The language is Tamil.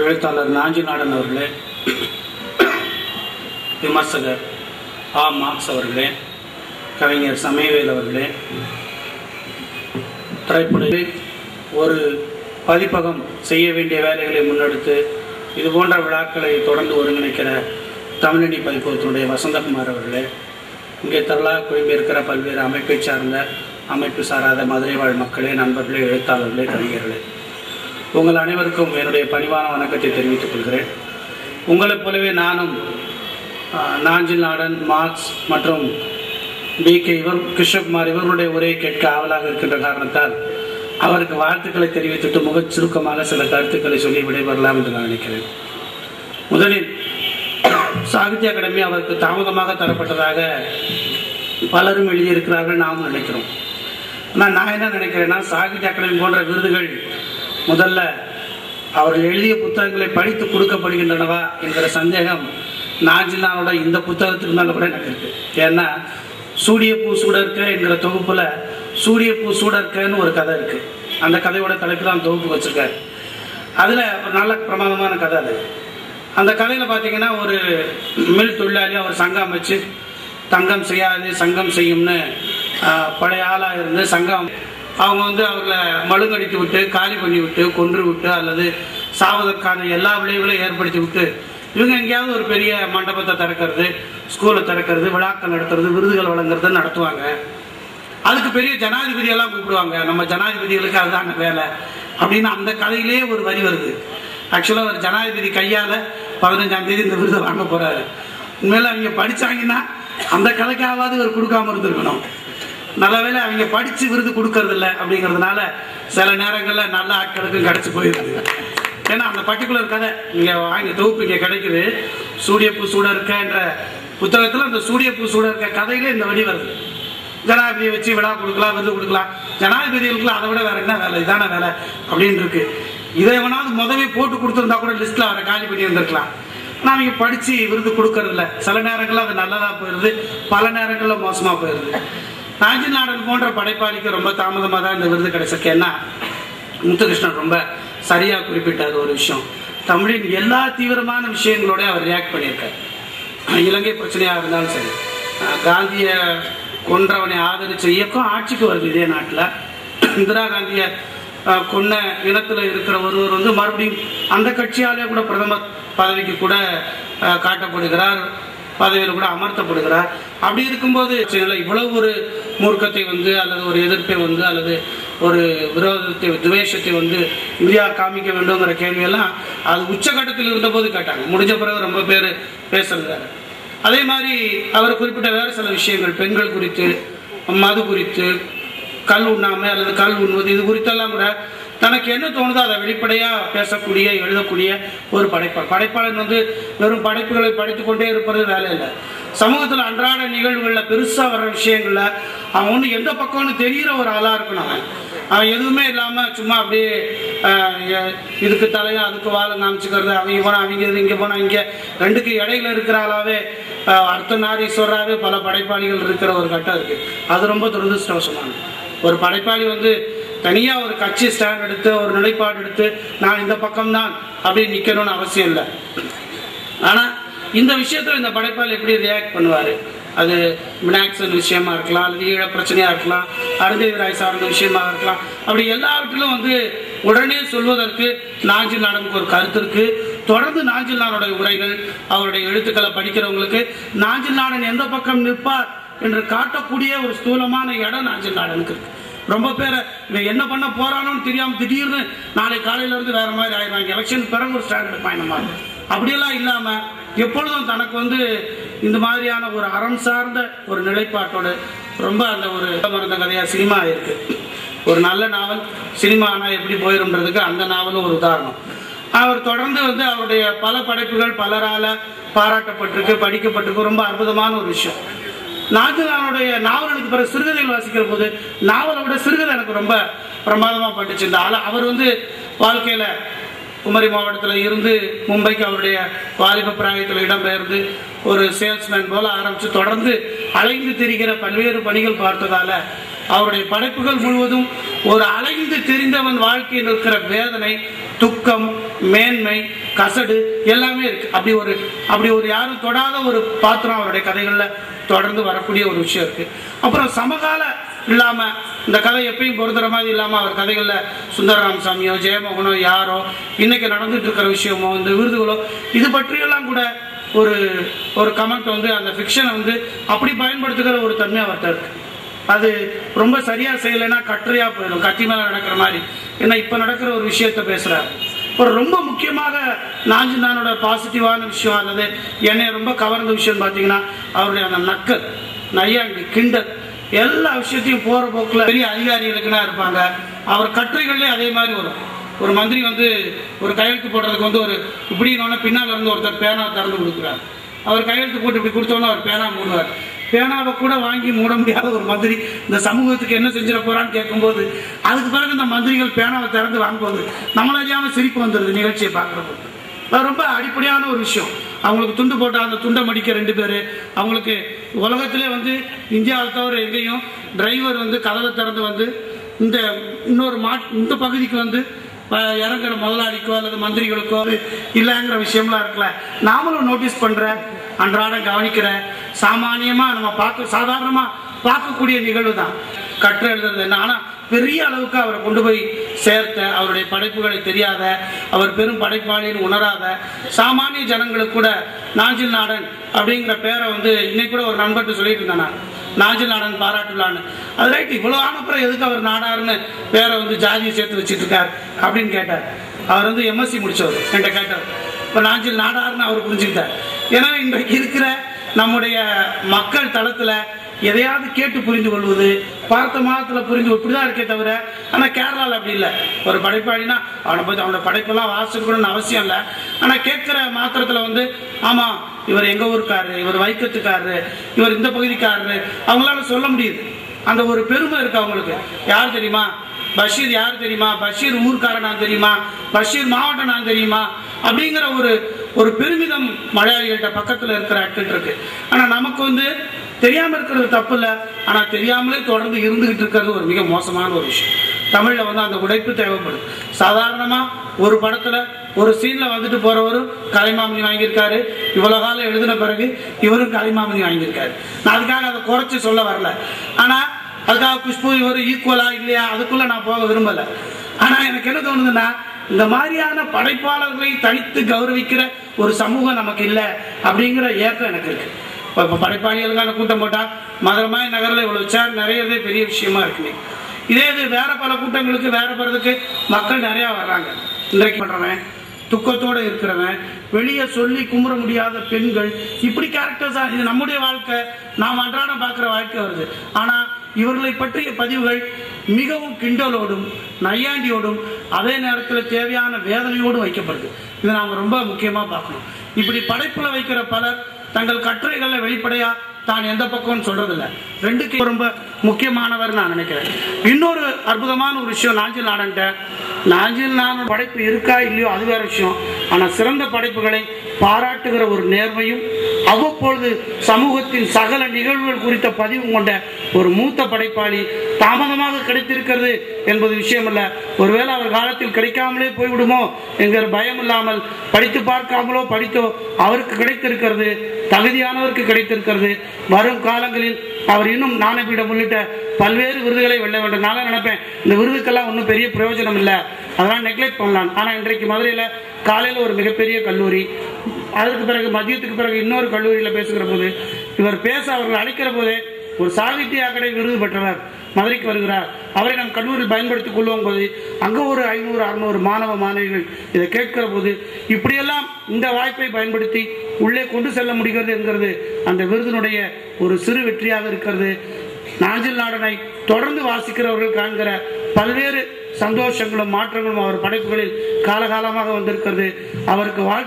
எழுத்தாளர் நாஞ்சிநாடன் அவர்களே விமர்சகர் ஆ. மார்க்ஸ் அவர்களே கவிஞர் சமயவேல் அவர்களே திரைப்படத்தில் ஒரு பதிப்பகம் செய்ய வேண்டிய வேலைகளை முன்னெடுத்து இது போன்ற விழாக்களை தொடர்ந்து ஒருங்கிணைக்கிற தமிழனி பதிப்பகத்தினுடைய வசந்தகுமார் அவர்களே இங்கே திரளாக குழுமியிருக்கிற பல்வேறு அமைப்பை சார்ந்த அமைப்பு சாராத மதுரை வாழ் மக்களே நண்பர்களே எழுத்தாளர்களே கவிஞர்களே. உங்கள் அனைவருக்கும் என்னுடைய பணிவான வணக்கத்தை தெரிவித்துக் கொள்கிறேன். உங்களைப் போலவே நானும் நாஞ்சில் நாடன் மார்க்ஸ் மற்றும் பி கே இவர் கிருஷ்ணகுமார் இவர்களுடைய உரையை கேட்க ஆவலாக இருக்கின்ற காரணத்தால் அவருக்கு வாழ்த்துக்களை தெரிவித்துட்டு முகச் சுருக்கமாக சில கருத்துக்களை சொல்லி விடைபெறலாம் என்று நான் நினைக்கிறேன். முதலில் சாகித்ய அகாடமி அவருக்கு தாமதமாக தரப்பட்டதாக பலரும் எழுதியிருக்கிறார்கள் நாமும் நினைக்கிறோம். ஆனால் நான் என்ன நினைக்கிறேன்னா சாகித்ய அகாடமி போன்ற விருதுகள் முதல்ல அவர்கள் எழுதிய புத்தகங்களை படித்து கொடுக்கப்படுகின்றனவா என்கிற சந்தேகம் நாஞ்சிலானோட இந்த புத்தகத்துக்கு மேலே கூட எனக்கு இருக்குது ஏன்னா சூரிய பூ சூடர்க்க என்கிற தொகுப்பில் சூரிய பூ சூடர்க்கன்னு ஒரு கதை இருக்குது அந்த கதையோட தலைப்பு தான் தொகுப்பு வச்சுருக்காரு. அதில் ஒரு நல்ல பிரமாதமான கதை அது. அந்த கதையில் பார்த்தீங்கன்னா ஒரு மில் தொழிலாளி அவர் சங்கம் அமைச்சு தங்கம் செய்யாது சங்கம் செய்யும்னு பழைய ஆளாக இருந்து சங்கம் அவங்க வந்து அவர்களை மழுங்கடித்து விட்டு காலி பண்ணி விட்டு கொன்று விட்டு அல்லது சாவதற்கான எல்லா விளைவுகளையும் ஏற்படுத்தி விட்டு இவங்க எங்கேயாவது ஒரு பெரிய மண்டபத்தை திறக்கிறது ஸ்கூலை திறக்கிறது விழாக்கள் நடத்துறது விருதுகள் வழங்குறது நடத்துவாங்க. அதுக்கு பெரிய ஜனாதிபதியெல்லாம் கூப்பிடுவாங்க. நம்ம ஜனாதிபதிகளுக்கு அதுதாங்க வேலை அப்படின்னு அந்த கதையிலே ஒரு வரி வருது. ஆக்சுவலாக ஒரு ஜனாதிபதி கையால் பதினஞ்சாம் தேதி இந்த விருதை வாங்க போகிறாரு உண்மையில அவங்க படிச்சாங்கன்னா அந்த கதைக்காவது ஒரு கொடுக்காம இருந்திருக்கணும். நல்லவேளை அவங்க படிச்சு விருது கொடுக்கறது இல்லை அப்படிங்கிறதுனால சில நேரங்களில் நல்ல ஆட்களுக்கும் கிடைச்சி போயிருது. ஏன்னா அந்த பர்டிகுலர் கதை இங்க வாங்கி தொகுப்பு இங்க கிடைக்குது. சூரியப்பூ சூட இருக்கன்ற புத்தகத்துல அந்த சூடியப்பூ சூட இருக்க கதையில இந்த வழி வருது. ஜனாதிபதியை வச்சு விழா கொடுக்கலாம் விருது கொடுக்கலாம். ஜனாதிபதிகளுக்குலாம் அதை விட வேற என்ன வேலை? இதான வேலை அப்படின்னு இருக்கு. இதை எவனாவது முதவே போட்டு கொடுத்துருந்தா கூட லிஸ்ட்ல அவரை காலி பண்ணி வந்திருக்கலாம் ஆனால் அவங்க படிச்சு விருது கொடுக்கறதில்ல. சில நேரங்களில் அது நல்லதா போயிருது பல நேரங்களில் மோசமா போயிருது. நாஞ்சிநாடன் போன்ற படைப்பாளிக்கு ரொம்ப தாமதமாக தான் இந்த விருது கிடைச்சிருக்கு. ஏன்னா முத்துகிருஷ்ணன் ரொம்ப சரியாக குறிப்பிட்டார் ஒரு விஷயம். தமிழின் எல்லா தீவிரமான விஷயங்களோட அவர் ரியாக்ட் பண்ணியிருக்கார். இலங்கை பிரச்சனையாக இருந்தாலும் சரி. காந்தியை கொன்றவனை ஆதரிச்ச இயக்கம் ஆட்சிக்கு வருது இதே நாட்டில். இந்திரா காந்தியை கொன்ன இனத்தில் இருக்கிற ஒருவர் வந்து மறுபடியும் அந்த கட்சியாலே கூட பிரதமர் பதவிக்கு கூட காட்டப்படுகிறார். பதவியில் கூட அமர்த்தப்படுகிறார். அப்படி இருக்கும்போது இவ்வளவு ஒரு மூர்க்கத்தை வந்து அல்லது ஒரு எதிர்ப்பை வந்து அல்லது ஒரு விரோதத்தை துவேஷத்தை வந்து இந்தியா காமிக்க வேண்டுங்கிற கேள்வியெல்லாம் அது உச்சகட்டத்தில் இருந்தபோது கேட்டாங்க. முடிஞ்ச பிறகு ரொம்ப பேர் பேசுகிறாரு அதே மாதிரி அவர் குறிப்பிட்ட வேறு சில விஷயங்கள் பெண்கள் குறித்து மது குறித்து கல் உண்ணாமை அல்லது கல் உண்ணுவது இது குறித்தெல்லாம் கூட தனக்கு என்ன தோணுதோ அதை வெளிப்படையா பேசக்கூடிய எழுதக்கூடிய ஒரு படைப்பாளர். படைப்பாளன் வந்து வெறும் படைப்புகளை படித்துக்கொண்டே இருப்பது வேலை இல்லை. சமூகத்தில் அன்றாட நிகழ்வுகளில் பெருசா வர்ற விஷயங்கள்ல அவன் ஒன்று எந்த பக்கம்னு தெரிகிற ஒரு ஆளா இருக்கணும் அவன். அவன் எதுவுமே இல்லாம சும்மா அப்படியே இதுக்கு தலையா அதுக்கு வாழை காமிச்சுக்கிறது அவங்க போனா அவங்க இது இங்க போனா இங்க ரெண்டுக்கு இடையில இருக்கிற ஆளாவே அர்த்தநாரீஸ்வராகவே பல படைப்பாளிகள் இருக்கிற ஒரு கட்டம் இருக்கு. அது ரொம்ப துரதிருஷ்டவசமானது. ஒரு படைப்பாளி வந்து தனியா ஒரு கட்சி ஸ்டாண்ட் எடுத்து ஒரு நிலைப்பாடு எடுத்து நான் இந்த பக்கம்தான் அப்படின்னு நிக்கணும்னு அவசியம் இல்லை. ஆனா இந்த விஷயத்துல இந்த படைப்பால் எப்படி ரியாக்ட் பண்ணுவாரு? அது மினாக்சன் விஷயமா இருக்கலாம் அல்லது ஈழ பிரச்சனையா இருக்கலாம் அருந்ததி ராய் சார்ந்த விஷயமா இருக்கலாம் அப்படி எல்லாவற்றிலும் வந்து உடனே சொல்வதற்கு நாஞ்சில் நாடனுக்கு ஒரு கருத்து இருக்கு. தொடர்ந்து நாஞ்சில் நாடனுடைய உரைகள் அவருடைய எழுத்துக்களை படிக்கிறவங்களுக்கு நாஞ்சில் நாடன் எந்த பக்கம் நிற்பார் என்று காட்டக்கூடிய ஒரு ஸ்தூலமான இடம் நாஞ்சில் நாடனுக்கு இருக்கு. ரொம்ப பேரை என்ன பண்ண போறானோன்னு தெரியாம திடீர்னு நாளை காலையில இருந்து வேற மாதிரி ஆயிடுவாங்க எலெக்ஷன் பிறகு ஒரு ஸ்டாண்ட் எடுப்பாங்க நம்ம அப்படியெல்லாம் இல்லாம எப்பொழுதும் தனக்கு வந்து இந்த மாதிரியான ஒரு அறம் சார்ந்த ஒரு நிலைப்பாட்டோட ரொம்ப அந்த ஒரு மருந்த கதையா சினிமா இருக்கு. ஒரு நல்ல நாவல் சினிமா ஆனால் எப்படி போயிருன்றதுக்கு அந்த நாவலும் ஒரு உதாரணம். அவர் தொடர்ந்து வந்து அவருடைய பல படைப்புகள் பலரால பாராட்டப்பட்டிருக்கு படிக்கப்பட்டிருக்கு. ரொம்ப அற்புதமான ஒரு விஷயம். நாஜனானுடைய நாவலுக்கு பிறகு சிறுகதைகள் வாசிக்கிற போது நாவலை விட சிறுகதை எனக்கு ரொம்ப பிரமாதமாக பட்டுச்சு. இந்த ஆள் அவர் வந்து வாழ்க்கையில் குமரி மாவட்டத்தில் இருந்து மும்பைக்கு அவருடைய வாலிப பிராயத்தில் இடம்பெயர்ந்து ஒரு சேல்ஸ்மேன் போல ஆரம்பித்து தொடர்ந்து அலைந்து திரிகிற பல்வேறு பணிகள் பார்த்ததால அவருடைய படைப்புகள் முழுவதும் ஒரு அலைந்து தெரிந்தவன் வாழ்க்கையில் இருக்கிற வேதனை துக்கம் மேன்மை கசடு எல்லாமே இருக்கு. அப்படி ஒரு அப்படி ஒரு யாரும் தொடாத ஒரு பாத்திரம் அவருடைய கதைகள்ல தொடர்ந்து வரக்கூடிய ஒரு விஷயம் இருக்கு. அப்புறம் சமகால இல்லாம இந்த கதை எப்பயும் பொருத்துற மாதிரி இல்லாம அவர் கதைகள்ல சுந்தரராமசாமியோ ஜெயமோகனோ யாரோ இன்னைக்கு நடந்துட்டு இருக்கிற விஷயமோ இந்த விருதுகளோ இது பற்றியெல்லாம் கூட ஒரு ஒரு கமெண்ட் வந்து அந்த ஃபிக்ஷனை வந்து அப்படி பயன்படுத்துகிற ஒரு தன்மை அவர்கிட்ட இருக்கு. அது ரொம்ப சரியா செய்யலைன்னா கட்டுரையா போயிடும். கத்தி மேல நடக்கிற மாதிரி. ஏன்னா இப்ப நடக்கிற ஒரு விஷயத்த பேசுறாரு. ஒரு ரொம்ப முக்கியமாக நாஞ்சிந்தானோட பாசிட்டிவான விஷயம் அல்லது என்னை ரொம்ப கவர்ந்த விஷயம் பார்த்தீங்கன்னா அவருடைய அந்த நக்கல் நையாண்டி கிண்டல் எல்லா விஷயத்தையும் போகிற போக்கில் பெரிய அதிகாரிகளுக்குனா இருப்பாங்க. அவர் கட்டுரைகள்லேயே அதே மாதிரி வரும். ஒரு மந்திரி வந்து ஒரு கையெழுத்து போடுறதுக்கு வந்து ஒரு இப்படின்னு பின்னால் இருந்து ஒருத்தர் பேனா திறந்து கொடுக்குறாரு. அவர் கையெழுத்து போட்டு இப்படி கொடுத்தோன்னே அவர் பேனா மூடுவார். பேனாவை கூட வாங்கி மூட முடியாத ஒரு மந்திரி இந்த சமூகத்துக்கு என்ன செஞ்சிட போறான்னு கேட்கும்போது அதுக்கு பிறகு இந்த மந்திரிகள் பேனாவை திறந்து வாங்கும்போது நம்மள அறியாமல் சிரிப்பு வந்துடுது நிகழ்ச்சியை பார்க்குறப்போ. அது ரொம்ப அடிப்படையான ஒரு விஷயம். அவங்களுக்கு துண்டு போட்டால் அந்த துண்டை மடிக்க ரெண்டு பேர். அவங்களுக்கு உலகத்திலே வந்து இந்தியாவில் தவிர எங்கேயும் டிரைவர் வந்து கதவை திறந்து வந்து இந்த இன்னொரு மா இந்த பகுதிக்கு வந்து இறங்குற முதலாளிக்கோ அல்லது மந்திரிகளுக்கோ இல்லைங்கிற விஷயம்லாம் இருக்கல நாமளும் நோட்டீஸ் பண்ற அன்றாடம் கவனிக்கிற சாமானியமா நம்ம பார்க்க சாதாரணமா பார்க்கக்கூடிய நிகழ்வு தான் கற்று எழுதுறது என்ன? ஆனா பெரிய அளவுக்கு அவரை கொண்டு போய் சேர்த்த அவருடைய படைப்புகளை தெரியாத அவர் பெரும் படைப்பாளின்னு உணராத சாமானிய ஜனங்களுக்கு கூட நாஞ்சில் நாடன் அப்படிங்கிற பேரை வந்து இன்னைக்கு கூட ஒரு நண்பர்கிட்ட சொல்லிட்டு இருந்தேன்? நான் நாஞ்சில் நாடன் பாராட்டுலான்னு. அது ரைட் இவ்வளோ ஆனப்புறம் எதுக்கு அவர் நாடாருன்னு வேற வந்து ஜாதியை சேர்த்து வச்சுட்டு இருக்கார் அப்படின்னு கேட்டார். அவர் வந்து எம்எஸ்சி முடிச்சவர் என்கிட்ட கேட்டார். இப்போ நாஞ்சில் நாடாருன்னு அவர் புரிஞ்சுக்கிட்டார். ஏன்னா இன்றைக்கு இருக்கிற நம்முடைய மக்கள் தளத்தில் எதையாவது கேட்டு புரிந்து கொள்வது பார்த்த மாதத்துல புரிந்து இப்படிதான் இருக்கே தவிர ஆனா கேரளால அப்படி இல்லை. ஒரு படைப்பாளினா அவனை பத்தி அவனோட படைப்பெல்லாம் வாசிக்கணும்னு அவசியம் இல்லை. ஆனா கேட்கிற மாத்திரத்துல வந்து ஆமா இவர் எங்க ஊருக்காரரு இவர் வைக்கத்துக்காரரு இவர் இந்த பகுதிக்காரரு அவங்களால சொல்ல முடியுது. அந்த ஒரு பெருமை இருக்கு அவங்களுக்கு. யார் தெரியுமா? பஷீர் யார் தெரியுமா? பஷீர் ஊர்க்காரனா தெரியுமா? பஷீர் மாவட்டம் நான் தெரியுமா? அப்படிங்கிற ஒரு ஒரு பெருமிதம் மலையாளிகள்கிட்ட பக்கத்துல இருக்கிற ஆட்கள் இருக்கு. ஆனா நமக்கு வந்து தெரியாம இருக்கிறது தப்பு இல்லை ஆனா தெரியாமலே தொடர்ந்து இருந்துகிட்டு இருக்கிறது ஒரு மிக மோசமான ஒரு விஷயம். தமிழ்ல வந்து அந்த உடைப்பு தேவைப்படும். சாதாரணமா ஒரு படத்துல ஒரு சீன்ல வந்துட்டு போறவரும் கலைமாமணி வாங்கியிருக்காரு. இவ்வளவு காலம் எழுதின பிறகு இவரும் கலைமாமணி வாங்கியிருக்காரு. நான் அதுக்காக அதை குறைச்சு சொல்ல வரல. ஆனா அதுக்காக குஷ்பு இவர் ஈக்குவலா இல்லையா? அதுக்குள்ள நான் போக விரும்பல. ஆனா எனக்கு என்ன தோணுதுன்னா இந்த மாதிரியான படைப்பாளர்களை தனித்து கௌரவிக்கிற ஒரு சமூகம் நமக்கு இல்லை அப்படிங்கிற ஏக்கம் எனக்கு இருக்கு. இப்போ படைப்பாளிகளுக்கான கூட்டம் போட்டா மதுரமாய் நகரில் இவ்வளோ சேர் நிறையவே பெரிய விஷயமா இருக்கு இதே இது வேற பல கூட்டங்களுக்கு வேற பலதுக்கு மக்கள் நிறையா வர்றாங்க. இன்றைக்கு பண்றவன் துக்கத்தோட இருக்கிறவன் வெளியே சொல்லி கும்பிட முடியாத பெண்கள் இப்படி கேரக்டர்ஸ் இது நம்முடைய வாழ்க்கை நாம் அன்றாடம் பார்க்குற வாழ்க்கை வருது. ஆனா இவர்களை பற்றிய பதிவுகள் மிகவும் கிண்டலோடும் நையாண்டியோடும் அதே நேரத்தில் தேவையான வேதனையோடும் வைக்கப்படுது. இதை நாம் ரொம்ப முக்கியமா பார்க்கணும். இப்படி படைப்பில் வைக்கிற பலர் தங்கள் கட்டுரைகளை வெளிப்படையா தான் எந்த பக்கம்னு சொல்றதில்ல. ரெண்டுக்கு ரொம்ப முக்கியமானவர் நான் நினைக்கிறேன். இன்னொரு அற்புதமான ஒரு விஷயம் நாஞ்சில் நாடன்ட்ட. நாஞ்சில் நாடன் படைப்பு இருக்கா இல்லையோ அது வேற விஷயம். ஆனா சிறந்த படைப்புகளை பாராட்டுகிற ஒரு நேர்மையும் அவ்வப்பொழுது சமூகத்தின் சகல நிகழ்வுகள் குறித்த பதிவு கொண்ட ஒரு மூத்த படைப்பாளி தாமதமாக கிடைத்திருக்கிறது என்பது விஷயம் அல்ல ஒருவேளை அவர் காலத்தில் கிடைக்காமலே போய்விடுமோ என்கிற பயம் இல்லாமல் படித்து பார்க்காமலோ படித்தோ அவருக்கு கிடைத்திருக்கிறது தகுதியானவருக்கு கிடைத்திருக்கிறது. வரும் காலங்களில் அவர் இன்னும் ஞானபீடம் உள்ளிட்ட பல்வேறு விருதுகளை வெல்ல வேண்டும். நான் நினைப்பேன். இந்த விருதுக்கெல்லாம் ஒன்றும் பெரிய பிரயோஜனம் இல்லை. அதெல்லாம் நெக்லெக்ட் பண்ணலாம். ஆனால் இன்றைக்கு மதுரையில் காலையில் ஒரு மிகப்பெரிய கல்லூரி அதற்கு பிறகு மதியத்துக்கு பிறகு இன்னொரு கல்லூரியில் பேசுகிற போது இவர் பேச அவர்கள் அழைக்கிற போதே ஒரு சாகித்ய அகாடமி விருது பெற்றவர் மதுரைக்கு வருகிறார். அவரை நம் கல்லூரியில் பயன்படுத்திக் கொள்வோம் போது அங்க ஒரு ஐநூறு அறுநூறு மாணவ மாணவிகள் இதை கேட்கிற போது இப்படியெல்லாம் இந்த வாய்ப்பை பயன்படுத்தி உள்ளே கொண்டு செல்ல முடிகிறது என்கிறது அந்த விருதினுடைய ஒரு சிறு வெற்றியாக இருக்கிறது. நாஞ்சில் நாடனை தொடர்ந்து வாசிக்கிறவர்கள் காண்கிற பல்வேறு சந்தோஷங்களும் மாற்றங்களும் அவர் படைப்புகளில் காலகாலமாக வந்திருக்கிறது. அவருக்கு வாழ்க்கை